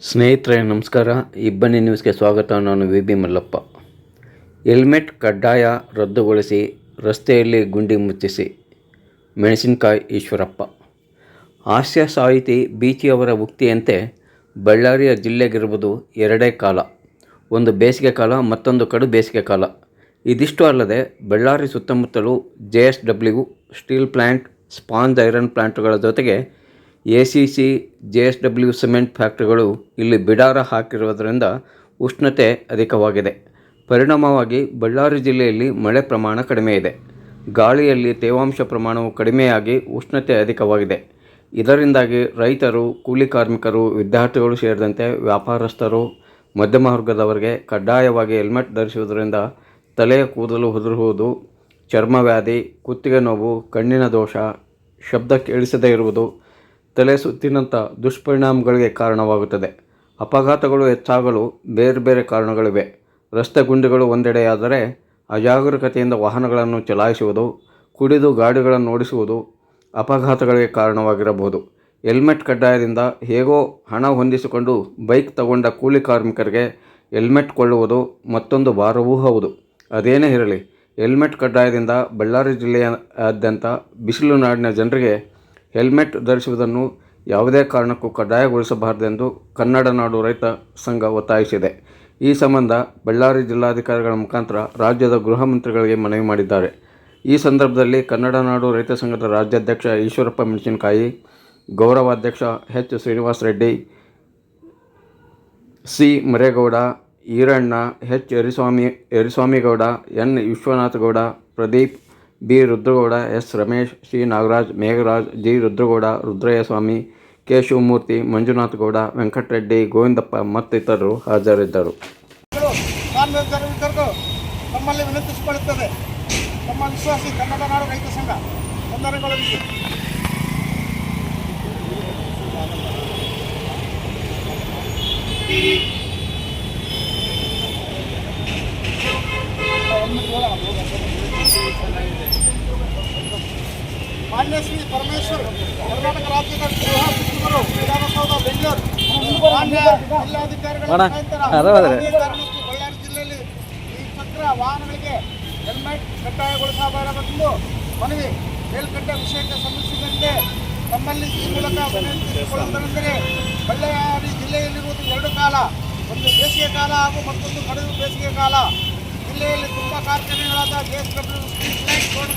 ಸ್ನೇಹಿತರೆ, ನಮಸ್ಕಾರ. ಇಬ್ಬನಿ ನ್ಯೂಸ್ಗೆ ಸ್ವಾಗತ. ನಾನು ವಿ. ಬಿ. ಮಲ್ಲಪ್ಪ. ಹೆಲ್ಮೆಟ್ ಕಡ್ಡಾಯ ರದ್ದುಗೊಳಿಸಿ, ರಸ್ತೆಯಲ್ಲಿ ಗುಂಡಿ ಮುಚ್ಚಿಸಿ. ಮೆಣಸಿನಕಾಯಿ ಈಶ್ವರಪ್ಪ. ಹಾಸ್ಯ ಸಾಹಿತಿ ಬೀಚಿಯವರ ಉಕ್ತಿಯಂತೆ ಬಳ್ಳಾರಿಯ ಜಿಲ್ಲೆಗಿರುವುದು ಎರಡೇ ಕಾಲ. ಒಂದು ಬೇಸಿಗೆ ಕಾಲ, ಮತ್ತೊಂದು ಕಡು ಬೇಸಿಗೆ ಕಾಲ. ಇದಿಷ್ಟು ಅಲ್ಲದೆ, ಬಳ್ಳಾರಿ ಸುತ್ತಮುತ್ತಲೂ J S W steel plant sponge iron ಪ್ಲ್ಯಾಂಟ್ಗಳ ಜೊತೆಗೆ A C C, J S W cement ಫ್ಯಾಕ್ಟ್ರಿಗಳು ಇಲ್ಲಿ ಬಿಡಾರ ಹಾಕಿರುವುದರಿಂದ ಉಷ್ಣತೆ ಅಧಿಕವಾಗಿದೆ. ಪರಿಣಾಮವಾಗಿ ಬಳ್ಳಾರಿ ಜಿಲ್ಲೆಯಲ್ಲಿ ಮಳೆ ಪ್ರಮಾಣ ಕಡಿಮೆ ಇದೆ. ಗಾಳಿಯಲ್ಲಿ ತೇವಾಂಶ ಪ್ರಮಾಣವು ಕಡಿಮೆಯಾಗಿ ಉಷ್ಣತೆ ಅಧಿಕವಾಗಿದೆ. ಇದರಿಂದಾಗಿ ರೈತರು, ಕೂಲಿ ಕಾರ್ಮಿಕರು, ವಿದ್ಯಾರ್ಥಿಗಳು ಸೇರಿದಂತೆ ವ್ಯಾಪಾರಸ್ಥರು, ಮಧ್ಯಮ ವರ್ಗದವರಿಗೆ ಕಡ್ಡಾಯವಾಗಿ ಹೆಲ್ಮೆಟ್ ಧರಿಸುವುದರಿಂದ ತಲೆಯ ಕೂದಲು ಉದುರುವುದು ಚರ್ಮವ್ಯಾಧಿ ಕುತ್ತಿಗೆ ನೋವು, ಕಣ್ಣಿನ ದೋಷ, ಶಬ್ದ ಕೇಳಿಸದೇ ಇರುವುದು ತಲೆ ಸುತ್ತಿನಂಥ ದುಷ್ಪರಿಣಾಮಗಳಿಗೆ ಕಾರಣವಾಗುತ್ತದೆ. ಅಪಘಾತಗಳು ಹೆಚ್ಚಾಗಲು ಬೇರೆ ಬೇರೆ ಕಾರಣಗಳಿವೆ. ರಸ್ತೆ ಗುಂಡಿಗಳು ಒಂದೆಡೆಯಾದರೆ ಅಜಾಗರೂಕತೆಯಿಂದ ವಾಹನಗಳನ್ನು ಚಲಾಯಿಸುವುದು, ಕುಡಿದು ಗಾಡಿಗಳನ್ನು ಓಡಿಸುವುದು ಅಪಘಾತಗಳಿಗೆ ಕಾರಣವಾಗಿರಬಹುದು. ಹೆಲ್ಮೆಟ್ ಕಡ್ಡಾಯದಿಂದ ಹೇಗೋ ಹಣ ಹೊಂದಿಸಿಕೊಂಡು ಬೈಕ್ ತಗೊಂಡ ಕೂಲಿ ಕಾರ್ಮಿಕರಿಗೆ ಹೆಲ್ಮೆಟ್ ಕೊಳ್ಳುವುದು ಮತ್ತೊಂದು ಭಾರವೂ ಹೌದು. ಅದೇನೇ ಇರಲಿ, ಹೆಲ್ಮೆಟ್ ಕಡ್ಡಾಯದಿಂದ ಬಳ್ಳಾರಿ ಜಿಲ್ಲೆಯಾದ್ಯಂತ ಬಿಸಿಲು ನಾಡಿನ ಜನರಿಗೆ ಹೆಲ್ಮೆಟ್ ಧರಿಸುವುದನ್ನು ಯಾವುದೇ ಕಾರಣಕ್ಕೂ ಕಡ್ಡಾಯಗೊಳಿಸಬಾರದೆಂದು ಕನ್ನಡ ನಾಡು ರೈತ ಸಂಘ ಒತ್ತಾಯಿಸಿದೆ. ಈ ಸಂಬಂಧ ಬಳ್ಳಾರಿ ಜಿಲ್ಲಾಧಿಕಾರಿಗಳ ಮುಖಾಂತರ ರಾಜ್ಯದ ಗೃಹ ಮಂತ್ರಿಗಳಿಗೆ ಮನವಿ ಮಾಡಿದ್ದಾರೆ. ಈ ಸಂದರ್ಭದಲ್ಲಿ ಕನ್ನಡ ನಾಡು ರೈತ ಸಂಘದ ರಾಜ್ಯಾಧ್ಯಕ್ಷ ಈಶ್ವರಪ್ಪ ಮೆಣಸಿನಕಾಯಿ, ಗೌರವಾಧ್ಯಕ್ಷ H Srinivasa Reddy, C Maregowda, Eranna, H Eriswamy Yariswamygowda N Vishwanathagowda, Pradeep B. Rudragowda, S. Ramesh, C. Nagaraj, Megharaj, G. Rudragowda, Rudrayyaswamy, K. Shivamurthy Manjunathagowda Venkatareddy, Govindappa ಮತ್ತಿತರರು ಹಾಜರಿದ್ದರು. ತಮ್ಮಲ್ಲಿ ವಿನಂತಿಸಿಕೊಳ್ಳುತ್ತದೆ. ತಮ್ಮ ವಿಶ್ವಾಸಿ ಕನ್ನಡ ನಾಡು ರೈತ ಸಂಘ ಶ್ರೀ ಪರಮೇಶ್ವರ್ ಕರ್ನಾಟಕ ರಾಜ್ಯದ ಗೃಹ ಸಚಿವರು ವಿಧಾನಸೌಧ ಬೆಂಗಳೂರು ಮಾನ್ಯ ಜಿಲ್ಲಾಧಿಕಾರಿಗಳ ಮತ್ತು ಬಳ್ಳಾರಿ ಜಿಲ್ಲೆಯಲ್ಲಿ ಈ ಚಕ್ರ ವಾಹನಗಳಿಗೆ ಹೆಲ್ಮೆಟ್ ಕಡ್ಡಾಯಗೊಳಿಸಬಾರದೆಂದು ಮನವಿ ಮೇಲ್ಕಟ್ಟ ವಿಷಯಕ್ಕೆ ಸಂಬಂಧಿಸಿದಂತೆ ತಮ್ಮಲ್ಲಿ ಈ ಮೂಲಕ ವಿನಂತಿಸಿಕೊಳ್ಳುವುದೆಂದರೆ ಬಳ್ಳಾರಿ ಜಿಲ್ಲೆಯಲ್ಲಿರುವುದು ಎರಡು ಕಾಲ ಒಂದು ಬೇಸಿಗೆ ಕಾಲ ಹಾಗೂ ಮತ್ತೊಂದು ಕಡಿಮೆ ಬೇಸಿಗೆ ಕಾಲ. ಜಿಲ್ಲೆಯಲ್ಲಿ ತುಂಬ ಕಾರ್ಖಾನೆಗಳಾದ J S W steel plant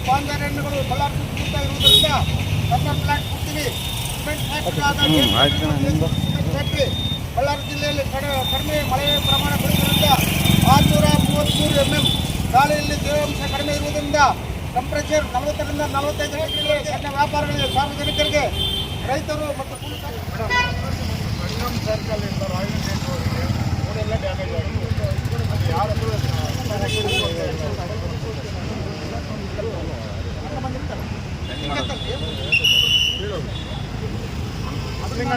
ಸ್ಪಾಂಜರಣ್ಣಗಳು Ballari ಸುತ್ತಮುತ್ತ ಇರುವುದರಿಂದ ರಬ್ಬರ್ ಪ್ಲಾಂಟ್ ಕೊಡ್ತೀವಿ ಸಿಮೆಂಟ್ ಫ್ಯಾಕ್ಟರಿ ಆದ ಸಿಮೆಂಟ್ ಬಳ್ಳಾರಿ ಜಿಲ್ಲೆಯಲ್ಲಿ ಕಡೆ ಕಡಿಮೆ ಮಳೆ ಪ್ರಮಾಣ ಬೀಳುವುದರಿಂದ ಆರುನೂರ ಮೂವತ್ತ್ಮೂರು ಎಂ ಎಂ ಗಾಳಿಯಲ್ಲಿ ತೇವಾಂಶ ಕಡಿಮೆ ಇರುವುದರಿಂದ ಟೆಂಪರೇಚರ್ ನಲವತ್ತರಿಂದ ನಲವತ್ತೈದು ಡಿಗ್ರಿಗಳಿಗೆ ಸಣ್ಣ ವ್ಯಾಪಾರಗಳಿಗೆ ಸಾರ್ವಜನಿಕರಿಗೆ ರೈತರು ಮತ್ತು ಡ್ಯಾಮೇಜ್ ಆಗಿದೆ ಅದು ಯಾರು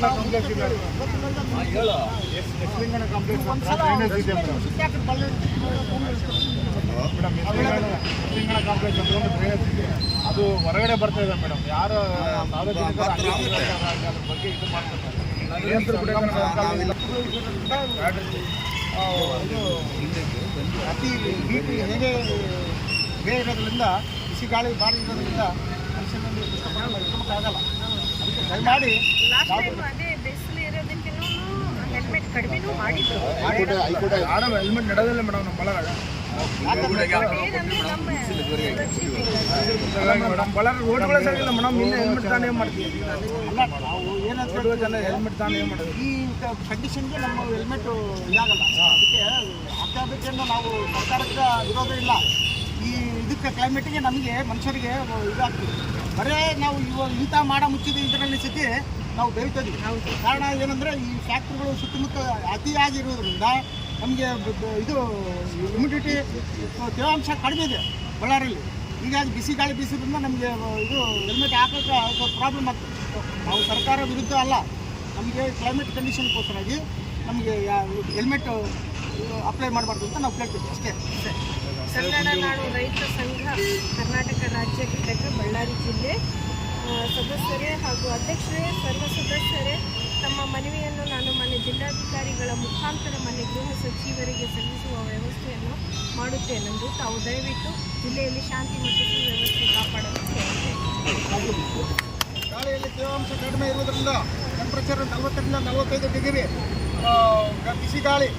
ಎಸ್ಲಿಂಗಣ ಕಾಂಪ್ಲೆಕ್ಸ್ ಇದೆ. ಎಸ್ಲಿಂಗಣ ಕಾಂಪ್ಲೆಕ್ಸ್ ಹತ್ರ ಡ್ರೈನೇಜ್ ಇದೆ ಮೇಡಮ್. ಮೇಡಮ್ ಎಸ್ಲಿಂಗಣ ಕಾಂಪ್ಲೆಕ್ಸ್ ಅಂತ ಒಂದು ಡ್ರೈನೇಜ್ ಇದೆ. ಅದು ಹೊರಗಡೆ ಬರ್ತಾ ಇದೆ ಮೇಡಮ್. ಯಾರು ಸಾರ್ವಜನಿಕರು ಅದ್ರ ಬಗ್ಗೆ ಇದು ಮಾಡ್ತಾರೆ. ನಿರಂತರ ಆ, ಇದು ಅತಿ ಹೀಟ್ ಹೇಗೆ ಬೇರೆ ಇರೋದ್ರಿಂದ ಬಿಸಿ ಗಾಳಿ ಬಾರಿ ಇರೋದ್ರಿಂದ ಮನುಷ್ಯನಲ್ಲಿ ಆಗಲ್ಲ. ಇರೋದಕ್ಕಿನ್ನೂ ಹೆಲ್ಮೆಟ್ ಕಡಿಮೆನೂ ಮಾಡಿದ್ರು ಆಡೋ ಹೆಲ್ಮೆಟ್ ನಡೆದಿಲ್ಲ ಮೇಡಮ್ ನಮ್ಮ ರಕ್ಷಿತ ಮೇಡಮ್ ಬಳ್ಳಾರಿ ರೋಡ್ಗಳೇ ಸರಿಯಿಲ್ಲ ಮೇಡಮ್ ಇನ್ನೂ ಹೆಲ್ಮೆಟ್ ತಾನೇ ಮಾಡ್ತೀವಿ. ನಾವು ಏನಾದರೂ ಜನ ಹೆಲ್ಮೆಟ್ ತಾನೇ ಮಾಡೋದು. ಈ ಕಂಡೀಷನ್ಗೆ ನಮ್ಮ ಹೆಲ್ಮೆಟ್ ಇದಾಗಲ್ಲ. ಅದಕ್ಕೆ ಹಾಕಬೇಕೆಂದು ನಾವು ಸರ್ಕಾರಕ್ಕೆ ವಿರೋಧ ಇಲ್ಲ. ಇದಕ್ಕೆ ಕ್ಲೈಮೇಟಿಗೆ ನಮಗೆ ಮನುಷ್ಯರಿಗೆ ಇದಾಗ್ತದೆ ಬರೇ ನಾವು ಇವಾಗ ಇಂಥ ಮಾಡ ಮುಚ್ಚಿದ ಇದರಲ್ಲಿ ಸತಿ ನಾವು ಬೆಳಿತೀವಿ ಕಾರಣ ಏನಂದರೆ ಈ ಫ್ಯಾಕ್ಟ್ರಿಗಳು ಸುತ್ತಮುತ್ತ ಅತಿಯಾಗಿರೋದ್ರಿಂದ ನಮಗೆ ಇದು ಇಮ್ಯುನಿಟಿ ತೇವಾಂಶ ಕಡಿಮೆ ಇದೆ ಬಳ್ಳಾರಿಯಲ್ಲಿ ಹೀಗಾಗಿ ಬಿಸಿ ಗಾಳಿ ಬೀಸೋದ್ರಿಂದ ನಮಗೆ ಇದು ಹೆಲ್ಮೆಟ್ ಹಾಕೋಕ್ಕೆ ಸ್ವಲ್ಪ ಪ್ರಾಬ್ಲಮ್ ಆಗ್ತದೆ. ನಾವು ಸರ್ಕಾರ ವಿರುದ್ಧ ಅಲ್ಲ ನಮಗೆ ಕ್ಲೈಮೇಟ್ ಕಂಡೀಷನ್ಗೋಸ್ಕರಾಗಿ ನಮಗೆ ಹೆಲ್ಮೆಟ್ ಅಪ್ಲೈ ಮಾಡಬಾರ್ದು ಅಂತ ನಾವು ಕೇಳ್ತೀವಿ. ಅಷ್ಟೇ ಅಷ್ಟೇ. ಕನ್ನಡ ನಾಡು ರೈತ ಸಂಘ ಕರ್ನಾಟಕ ರಾಜ್ಯ ಘಟಕ ಬಳ್ಳಾರಿ ಜಿಲ್ಲೆ. ಸದಸ್ಯರೇ ಹಾಗೂ ಅಧ್ಯಕ್ಷರೇ, ಸರ್ವ ಸದಸ್ಯರೇ, ತಮ್ಮ ಮನವಿಯನ್ನು ನಾನು ಮನೆ ಜಿಲ್ಲಾಧಿಕಾರಿಗಳ ಮುಖಾಂತರ ಮನೆ ಗೃಹ ಸಚಿವರಿಗೆ ಸಲ್ಲಿಸುವ ವ್ಯವಸ್ಥೆಯನ್ನು ಮಾಡುತ್ತೇನೆಂದು ತಾವು ದಯವಿಟ್ಟು ಜಿಲ್ಲೆಯಲ್ಲಿ ಶಾಂತಿ ಮತ್ತು ಸುವ್ಯವಸ್ಥೆ ಕಾಪಾಡಲು ಶಾಲೆಯಲ್ಲಿ ತೇವಾಂಶ ಕಡಿಮೆ ಇರುವುದರಿಂದ ಟೆಂಪ್ರೇಚರ್ ನಲವತ್ತರಿಂದ ನಲವತ್ತೈದು ಡಿಗ್ರಿ ಬಿಸಿ ಗಾಳಿ